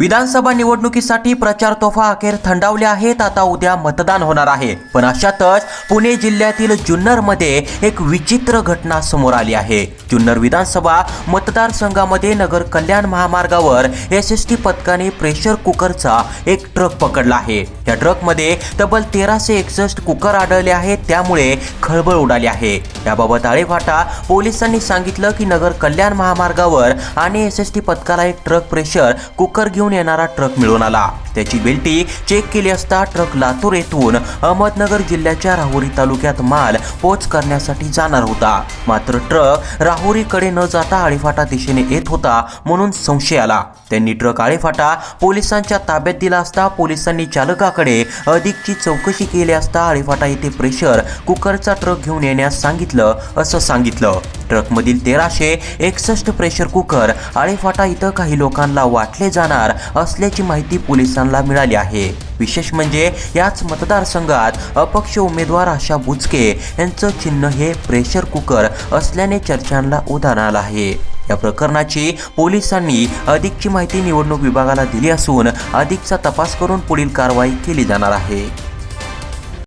विधानसभा निवडणुकीसाठी प्रचार तोफा अखेर थंडावल्या आहेत. आता उद्या मतदान होणार आहे. पण अशातच पुणे जिल्ह्यातील जुन्नरमध्ये एक विचित्र घटना समोर आली आहे. जुन्नर विधानसभा मतदारसंघामध्ये नगर कल्याण महामार्गावर एस एस टी पथकाने प्रेशर कुकरचा एक ट्रक पकडला आहे. या ट्रकमध्ये तब्बल तेराशे एकसष्ट कुकर आढळले आहेत. त्यामुळे खळबळ उडाली आहे. याबाबत आळेफाटा पोलिसांनी सांगितलं की नगर कल्याण महामार्गावर आणि एस एस टी पथकाला एक ट्रक प्रेशर कुकर घेऊन येणारा ट्रक मिळून आला. त्याची बेल्टी चेक केली असता ट्रक लातूर येथून अहमदनगर जिल्ह्याच्या राहुरी तालुक्यात माल पोच करण्यासाठी जाणार होता. मात्र ट्रक राहुरीकडे न जाता आळेफाटा दिशेने येत होता म्हणून संशय आला. त्यांनी ट्रक आळेफाटा पोलिसांच्या ताब्यात दिला असता पोलिसांनी चालकाकडे अधिकची चौकशी केली असता आळेफाटा येथे प्रेशर कुकरचा ट्रक घेऊन येण्यास सांगितलं असं सांगितलं. ट्रकमधील तेराशे एकसष्ट प्रेशर कुकर आळेफाटा इथं काही लोकांना वाटले जाणार असल्याची माहिती पोलिसांना मिळाली आहे. विशेष म्हणजे याच मतदारसंघात अपक्ष उमेदवार आशा बुचके यांचं चिन्ह हे प्रेशर कुकर असल्याने चर्चांना उदाहरण आलं आहे. या प्रकरणाची पोलिसांनी अधिकची माहिती निवडणूक विभागाला दिली असून अधिकचा तपास करून पुढील कारवाई केली जाणार आहे.